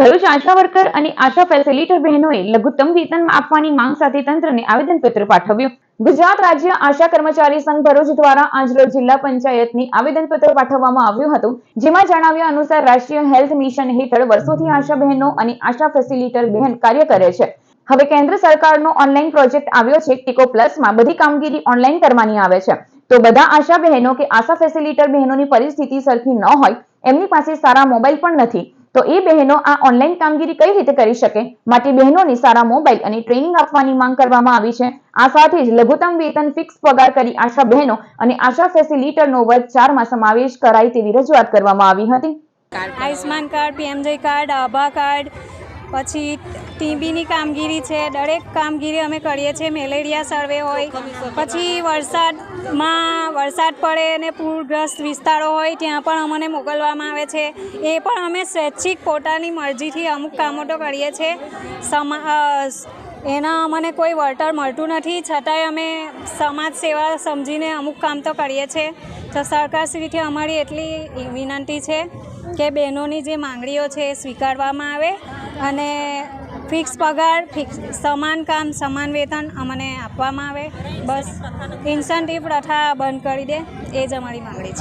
ભરૂચ આશા worker અને આશા facilitator બહેનોએ લઘુત્તમ વેતન આપવાની માંગ સાથે તંત્રને આવેદનપત્ર પાઠવ્યું. ગુજરાત રાજ્ય આશા કર્મચારી સંઘ ભરૂચ દ્વારા આજરોજ જિલ્લા પંચાયતની આવેદનપત્ર પાઠવવામાં આવ્યું હતું, જેમાં જણાવ્યા અનુસાર રાષ્ટ્રીય હેલ્થ મિશન હેઠળ વર્ષોથી આશા બહેનો અને આશા ફેસિલિટર બહેન કાર્ય કરે છે. હવે કેન્દ્ર સરકારનો ઓનલાઈન પ્રોજેક્ટ આવ્યો છે, ટીકો પ્લસમાં બધી કામગીરી ઓનલાઈન કરવાની આવે છે. તો બધા આશા બહેનો કે આશા ફેસિલિટર બહેનોની પરિસ્થિતિ સરખી ન હોય, એમની પાસે સારા મોબાઈલ પણ નથી. તો એ બહેનો આ ઓનલાઈન કામગીરી કઈ રીતે કરી શકે? માટે બહેનોને સારા મોબાઈલ અને ટ્રેનિંગ આપવાની માંગ કરવામાં આવી છે. આ સાથે જ લઘુત્તમ વેતન ફિક્સ પગાર કરી આશા બહેનો અને આશા ફેસિલિટરનો વર્ગ ચારમાં સમાવેશ કરાય તેવી રજૂઆત કરવામાં આવી હતી. Ayushman card PMJ card, Abha card, પછી ટીબીની કામગીરી છે, દરેક કામગીરી અમે કરીએ છીએ. મેલેરિયા સર્વે હોય, પછી વરસાદમાં વરસાદ પડે અને પૂરગ્રસ્ત વિસ્તારો હોય, ત્યાં પણ અમને મોકલવામાં આવે છે. એ પણ અમે સ્વૈચ્છિક પોતાની મરજીથી અમુક કામો તો કરીએ છીએ. સમા એના અમને કોઈ વળતર મળતું નથી. છતાંય અમે સમાજ સેવા સમજીને અમુક કામ તો કરીએ છીએ. તો સરકારશ્રીથી અમારી એટલી વિનંતી છે કે બહેનોની જે માંગણીઓ છે એ સ્વીકારવામાં આવે અને ફિક્સ પગાર, ફિક્સ સમાન કામ, સમાન વેતન અમને આપવામાં આવે. બસ ઇન્સન્ટિવ પ્રથા બંધ કરી દે, એ જ અમારી માંગણી છે.